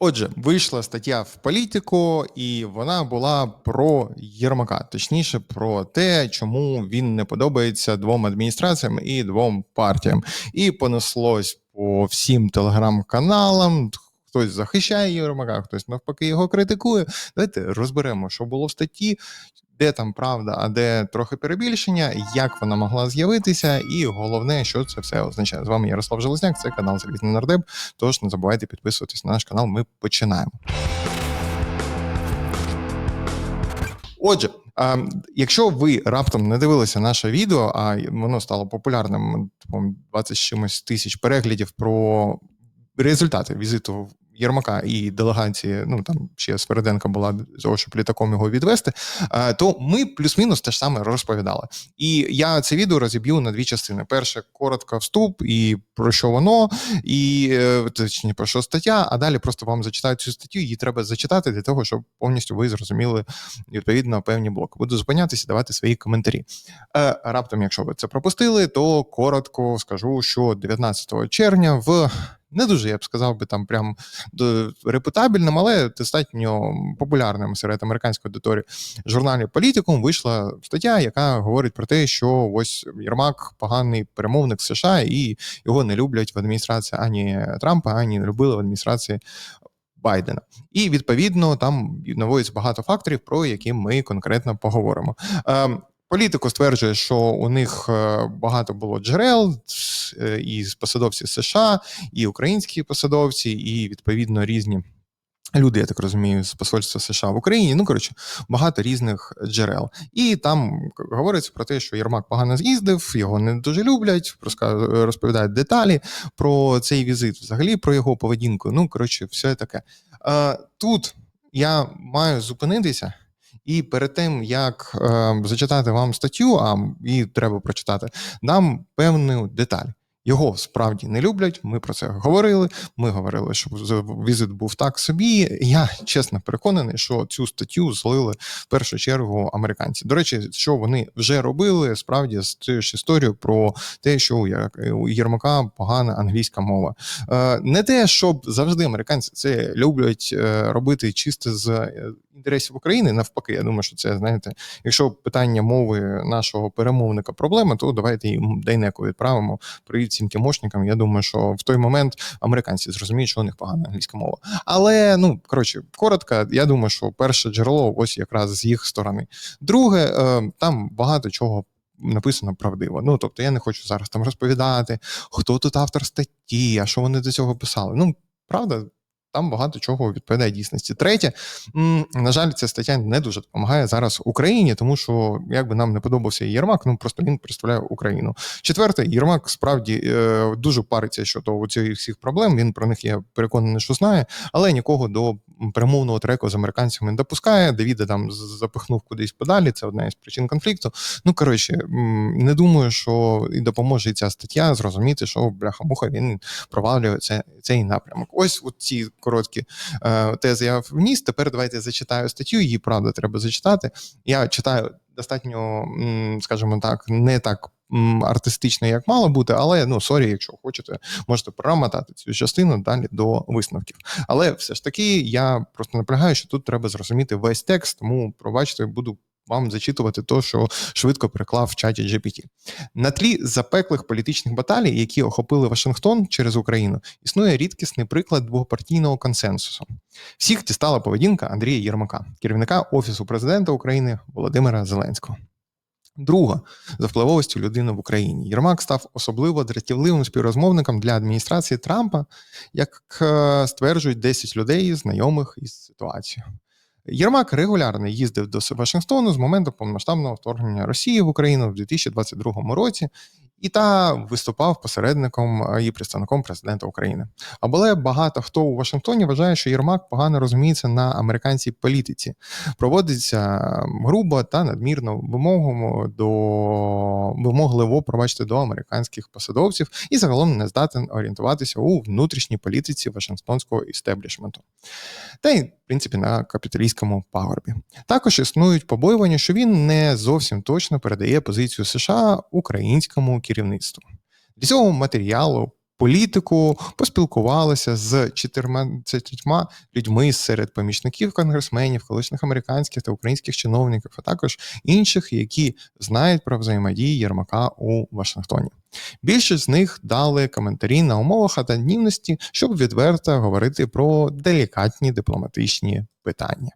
Отже, вийшла стаття в політику, і вона була про Єрмака, точніше, про те, чому він не подобається двом адміністраціям і двом партіям. І понеслось по всім телеграм-каналам. Хтось захищає Єрмака, хтось навпаки його критикує. Давайте розберемо, що було в статті, де там правда, а де трохи перебільшення, як вона могла з'явитися, і головне, що це все означає. З вами Ярослав Железняк, це канал Залізний Нардеп. Тож не забувайте підписуватись на наш канал. Ми починаємо. Отже, якщо ви раптом не дивилися наше відео, а воно стало популярним, по 20 чимось тисяч переглядів про результати візиту Єрмака і делегації, ну там ще Свериденка була того, щоб літаком його відвести, то ми плюс-мінус те ж саме розповідали. І я це відео розіб'ю на дві частини: перше коротко вступ і про що воно, і е, точніше про що стаття. А далі просто вам зачитаю цю статтю. Її треба зачитати для того, щоб повністю ви зрозуміли відповідно певні блоки. Буду зупинятися, давати свої коментарі. Е, раптом, якщо ви це пропустили, то коротко скажу, що 19 червня в не дуже, я б сказав би там прям репутабельним, але достатньо популярним серед американської аудиторії журналі Політикум вийшла стаття, яка говорить про те, що ось Єрмак поганий перемовник США, і його не люблять в адміністрації ані Трампа, ані не любили в адміністрації. Байдена, і відповідно там наводиться багато факторів, про які ми конкретно поговоримо. Ем, Політико стверджує, що у них е, багато було джерел е, і посадовці США, і українські посадовці, і відповідно різні. Люди, я так розумію, з посольства США в Україні, ну коротше, багато різних джерел, і там говориться про те, що Єрмак погано з'їздив, його не дуже люблять. розповідають деталі про цей візит, взагалі про його поведінку. Ну коротше, все таке. Тут я маю зупинитися. І перед тим як е, зачитати вам статтю, а її треба прочитати, дам певну деталь. Його справді не люблять. Ми про це говорили. Ми говорили, що візит був так собі. Я чесно переконаний, що цю статтю злили в першу чергу американці. До речі, що вони вже робили справді з цією ж історією про те, що у Єрмака погана англійська мова. Е, не те, щоб завжди американці це люблять е, робити чисто з інтересів України. Навпаки, я думаю, що це знаєте, якщо питання мови нашого перемовника проблема, то давайте їм Дейнеку відправимо. Привіт цим кімошникам. Я думаю, що в той момент американці зрозуміють, що у них погана англійська мова. Але ну коротше, коротко, я думаю, що перше джерело ось якраз з їх сторони. Друге, е, там багато чого. Написано правдиво. Ну тобто я не хочу зараз там розповідати, хто тут автор статті, а що вони до цього писали. Ну правда, там багато чого відповідає дійсності. Третє, на жаль, ця стаття не дуже допомагає зараз Україні, тому що як би нам не подобався Єрмак, ну просто він представляє Україну. Четверте, Єрмак справді е, дуже париться щодо цих всіх проблем. Він про них я переконаний, що знає, але нікого до перемовного треку з американцями не допускає. Давіда там запихнув кудись подалі. Це одна із причин конфлікту. Ну коротше, не думаю, що і допоможе ця стаття зрозуміти, що бляха-муха він провалює це, цей напрямок. Ось ці короткі е, тези я вніс. Тепер давайте зачитаю статтю. Її правда треба зачитати. Я читаю достатньо, скажімо так, не так. Артистично, як мало бути, але ну сорі, якщо хочете, можете промотати цю частину далі до висновків. Але все ж таки я просто наполягаю, що тут треба зрозуміти весь текст, тому пробачте, буду вам зачитувати то, що швидко переклав в чаті GPT. На тлі запеклих політичних баталій, які охопили Вашингтон через Україну, існує рідкісний приклад двопартійного консенсусу. Всіх дістала поведінка Андрія Єрмака, керівника Офісу президента України Володимира Зеленського. Друга за впливовістю людини в Україні Єрмак став особливо дратівливим співрозмовником для адміністрації Трампа, як е, стверджують 10 людей, знайомих із ситуацією. Єрмак регулярно їздив до Вашингтону з моменту повномасштабного вторгнення Росії в Україну в 2022 році і та виступав посередником і представником президента України. Але багато хто у Вашингтоні вважає, що Єрмак погано розуміється на американській політиці, проводиться грубо та надмірно вимогом до вимогливо пробачте до американських посадовців і загалом не здатен орієнтуватися у внутрішній політиці Вашингтонського істеблішменту. Та й в принципі на капіталістському пагорбі. Також існують побоювання, що він не зовсім точно передає позицію США українському керівництву. Для цього матеріалу політику, поспілкувалися з 14 людьми серед помічників конгресменів, колишніх американських та українських чиновників, а також інших, які знають про взаємодії Єрмака у Вашингтоні. Більшість з них дали коментарі на умовах анонімності, щоб відверто говорити про делікатні дипломатичні питання.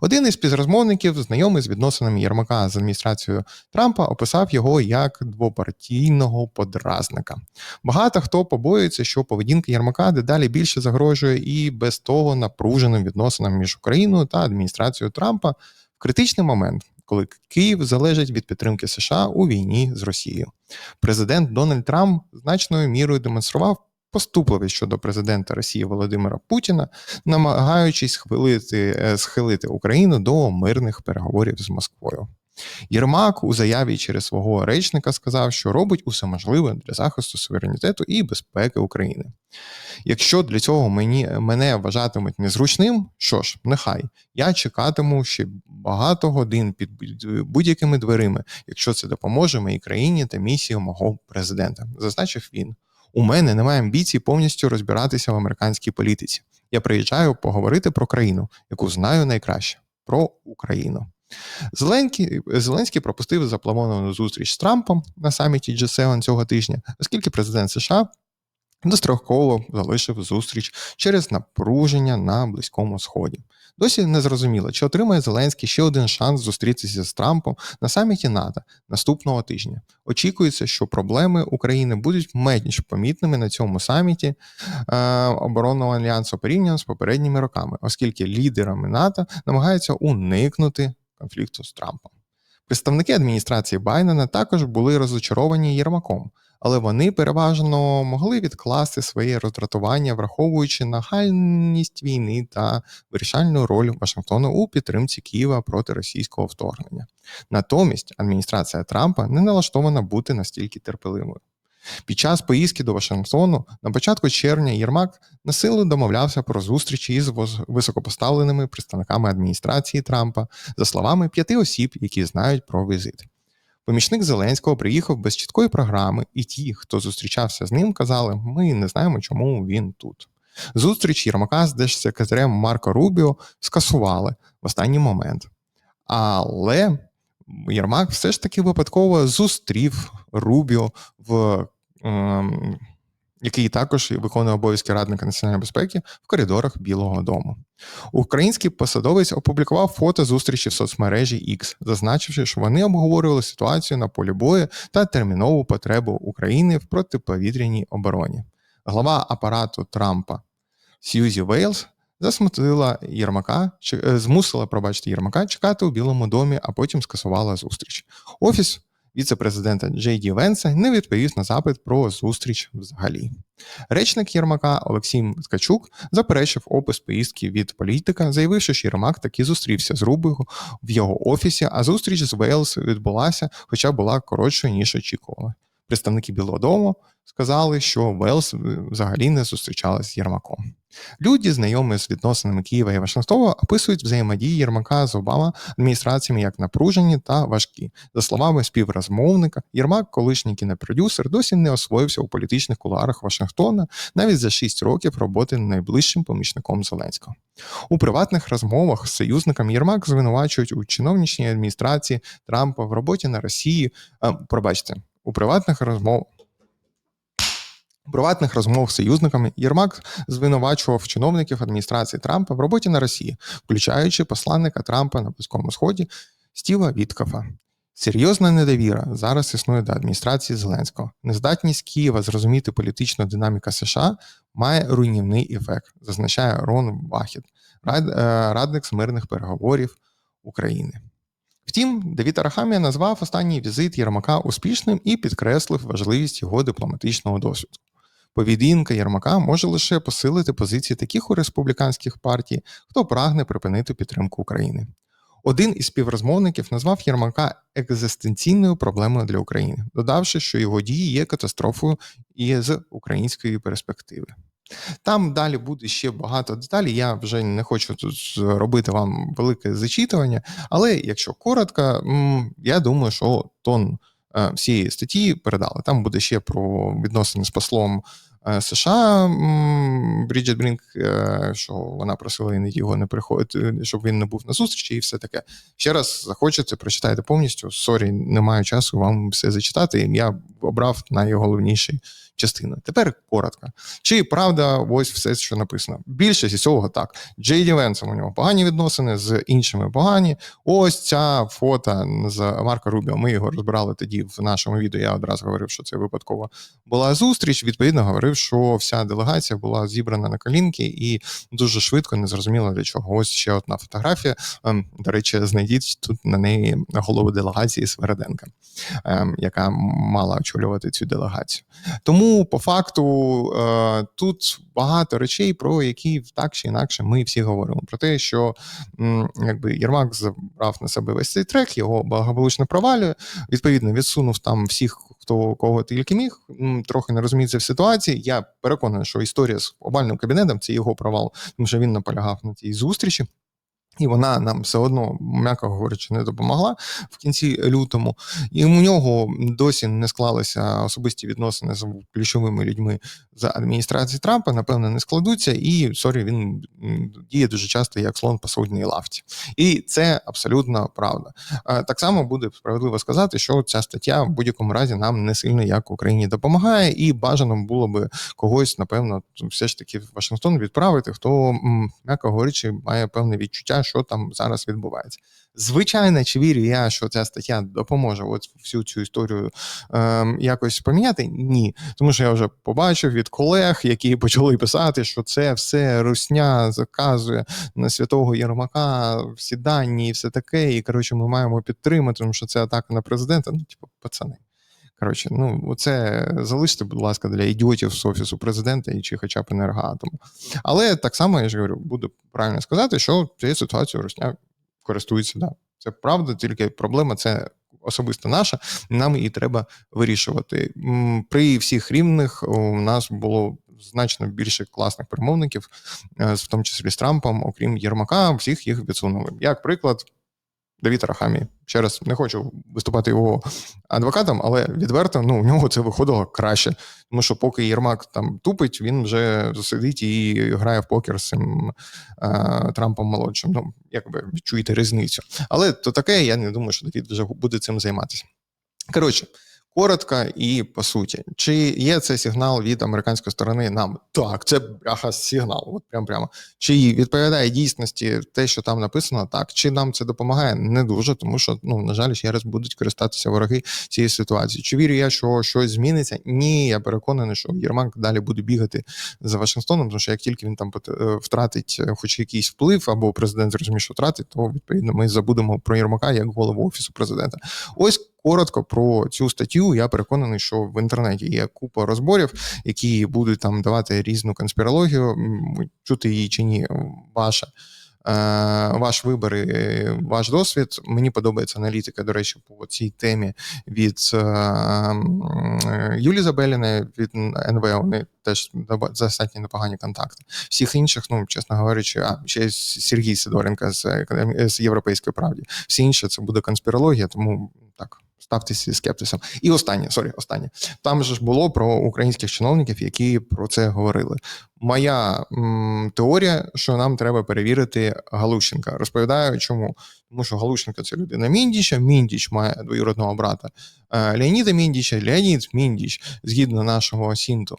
Один із співрозмовників, знайомий з відносинами Єрмака з адміністрацією Трампа, описав його як двопартійного подразника. Багато хто побоюється, що поведінка Єрмака дедалі більше загрожує і без того напруженим відносинам між Україною та адміністрацією Трампа в критичний момент. Коли Київ залежить від підтримки США у війні з Росією, президент Дональд Трамп значною мірою демонстрував поступливість щодо президента Росії Володимира Путіна, намагаючись схилити, е, схилити Україну до мирних переговорів з Москвою. Єрмак у заяві через свого речника сказав, що робить усе можливе для захисту суверенітету і безпеки України. Якщо для цього мені мене вважатимуть незручним, що ж, нехай я чекатиму ще багато годин під будь-якими дверима, якщо це допоможе моїй країні та місії мого президента, зазначив він. У мене немає амбіцій повністю розбиратися в американській політиці. Я приїжджаю поговорити про країну, яку знаю найкраще про Україну. Зеленський Зеленський пропустив заплановану зустріч з Трампом на саміті G7 цього тижня, оскільки президент США достроково залишив зустріч через напруження на Близькому Сході. Досі не зрозуміло, чи отримає Зеленський ще один шанс зустрітися з Трампом на саміті НАТО наступного тижня. Очікується, що проблеми України будуть менш помітними на цьому саміті е, оборонного альянсу порівняно з попередніми роками, оскільки лідерами НАТО намагаються уникнути конфлікту з Трампом. Представники адміністрації Байдена також були розочаровані Єрмаком, але вони переважно могли відкласти своє роздратування, враховуючи нагальність війни та вирішальну роль Вашингтону у підтримці Києва проти російського вторгнення. Натомість адміністрація Трампа не налаштована бути настільки терпеливою. Під час поїздки до Вашингтону на початку червня Єрмак на силу домовлявся про зустрічі із високопоставленими представниками адміністрації Трампа, за словами п'яти осіб, які знають про візит. Помічник Зеленського приїхав без чіткої програми, і ті, хто зустрічався з ним, казали: ми не знаємо, чому він тут. Зустріч Єрмака з держсекретарем Марко Рубіо скасували в останній момент. Але Єрмак все ж таки випадково зустрів Рубіо в. Ем, який також виконує обов'язки радника національної безпеки в коридорах Білого Дому. Український посадовець опублікував фото зустрічі в соцмережі X, зазначивши, що вони обговорювали ситуацію на полі бою та термінову потребу України в протиповітряній обороні. Глава апарату Трампа Сьюзі Вейлс засмутила Єрмака, е, змусила пробачити Єрмака чекати у Білому домі, а потім скасувала зустріч. Офіс віце-президента Джей Ді Венса не відповів на запит про зустріч взагалі. Речник Єрмака Олексій Ткачук заперечив опис поїздки від політика, заявивши, що Єрмак таки зустрівся з Рубігу в його офісі, а зустріч з Вейлс відбулася, хоча була коротшою ніж очікували. Представники Білого Дому сказали, що Велс взагалі не зустрічалась з Єрмаком. Люди, знайомі з відносинами Києва і Вашингтона, описують взаємодії Єрмака з Обама адміністраціями як напружені та важкі. За словами співрозмовника, Єрмак, колишній кінопродюсер, досі не освоївся у політичних кулуарах Вашингтона навіть за 6 років роботи найближчим помічником Зеленського. У приватних розмовах з союзниками Єрмак звинувачують у чиновничній адміністрації Трампа в роботі на Росії. А, пробачте, у приватних розмовах приватних розмов з союзниками Єрмак звинувачував чиновників адміністрації Трампа в роботі на Росії, включаючи посланника Трампа на Близькому Сході Стіва Віткафа. Серйозна недовіра зараз існує до адміністрації Зеленського. Нездатність Києва зрозуміти політичну динаміку США має руйнівний ефект, зазначає Рон Вахід, е, радник з мирних переговорів України. Втім, Давід Арахамія назвав останній візит Єрмака успішним і підкреслив важливість його дипломатичного досвіду. Поведінка Єрмака може лише посилити позиції таких у республіканських партій, хто прагне припинити підтримку України. Один із співрозмовників назвав Єрмака екзистенційною проблемою для України, додавши, що його дії є катастрофою і з української перспективи. Там далі буде ще багато деталей. Я вже не хочу тут робити вам велике зачитування, але якщо коротко, я думаю, що тон Е, всі статті передали. Там буде ще про відносини з послом е, США Бріджет Брінк, е, що вона просила іноді його не приходити, щоб він не був на зустрічі, і все таке. Ще раз захочете, прочитайте повністю. Сорі, не маю часу вам все зачитати. Я обрав найголовніші частини. Тепер коротко. Чи правда, ось все, що написано? Більшість із цього так. Джейді Венсом у нього погані відносини, з іншими погані. Ось ця фото з Марка Рубіо. Ми його розбирали тоді в нашому відео. Я одразу говорив, що це випадково була зустріч. Відповідно, говорив, що вся делегація була зібрана на колінки і дуже швидко не зрозуміло для чого. Ось ще одна фотографія. Ем, До речі, знайдіть тут на неї голову делегації Свереденка, ем, яка мала очолювати цю делегацію. Тому по факту е, тут багато речей, про які так чи інакше ми всі говоримо. Про те, що якби Єрмак забрав на себе весь цей трек, його благополучно провалює. Відповідно, відсунув там всіх, хто кого тільки міг. Трохи не розуміється в ситуації. Я переконаний, що історія з овальним кабінетом це його провал, тому що він наполягав на цій зустрічі. І вона нам все одно, м'яко говорячи, не допомогла в кінці лютому. І у нього досі не склалися особисті відносини з ключовими людьми з адміністрації Трампа. Напевно, не складуться. І сорі, він діє дуже часто як слон по судній лавці. І це абсолютно правда. Так само буде справедливо сказати, що ця стаття в будь-якому разі нам не сильно як Україні допомагає, і бажано було би когось, напевно, все ж таки в Вашингтон відправити, хто, м'яко говорячи, має певне відчуття, що там зараз відбувається. Звичайно, чи вірю я, що ця стаття допоможе от всю цю історію ем, якось поміняти? Ні. Тому що я вже побачив від колег, які почали писати, що це все русня заказує на святого Єрмака, всі дані і все таке. І коротше, ми маємо підтримати, тому що це атака на президента. Ну, типу, пацани. Коротше, ну це залиште, будь ласка, для ідіотів з офісу президента чи хоча б енергоатому. Але так само я ж говорю, буду правильно сказати, що цією ситуацією Росня користується. Да. Це правда, тільки проблема це особисто наша. Нам її треба вирішувати. При всіх рівних у нас було значно більше класних перемовників, е, в тому числі з Трампом, окрім Єрмака, всіх їх відсунули. Як приклад, Давід Рахамі. Ще раз не хочу виступати його адвокатом, але відверто ну, у нього це виходило краще. Тому що поки Єрмак там тупить, він вже сидить і грає в покер з цим е, Трампом молодшим. Ну, якби відчуєте різницю. Але то таке, я не думаю, що Давід вже буде цим займатися. Коротше, коротко і по суті, чи є це сигнал від американської сторони нам? Так, це бляха сигнал. От прям прямо. Чи відповідає дійсності те, що там написано, так. Чи нам це допомагає? Не дуже, тому що, ну, на жаль, ще раз будуть користатися вороги цієї ситуації. Чи вірю я, що щось зміниться? Ні, я переконаний, що Єрмак далі буде бігати за Вашингтоном, тому що як тільки він там е, втратить е, хоч якийсь вплив, або президент зрозуміє, що втратить, то відповідно ми забудемо про Єрмака як голову офісу президента. Ось коротко про цю статтю. Я переконаний, що в інтернеті є купа розборів, які будуть там давати різну конспірологію. Чути її чи ні, ваша. е, Ваш вибір, і ваш досвід. Мені подобається аналітика, до речі, по цій темі від е, Юлі Забеліної від НВ. Вони теж достатньо непогані контакти. Всіх інших, ну чесно говорячи, а ще Сергій Сидоренко з, з Європейської правди. Всі інші це буде конспірологія, тому так. Ставтеся скептисом. І останнє, сорі, останнє. Там же ж було про українських чиновників, які про це говорили. Моя м, теорія, що нам треба перевірити Галущенка. Розповідаю, чому. Тому що Галущенко це людина Міндіча. Міндіч має двоюродного брата е, Леоніда Міндіча. Леонід Міндіч, згідно нашого Сінту,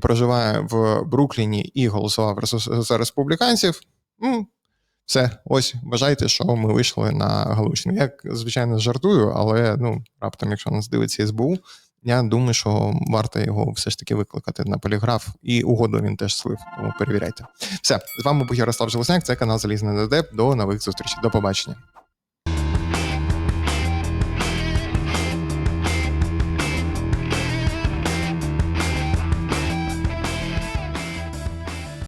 проживає в Брукліні і голосував за республіканців. Все, ось вважайте, що ми вийшли на Галичину. Я, звичайно, жартую, але ну раптом, якщо нас дивиться СБУ, я думаю, що варто його все ж таки викликати на поліграф, і угоду він теж слив. Тому перевіряйте. Все з вами був Ярослав Желесняк, це канал Залізний ДД. До нових зустрічей. До побачення.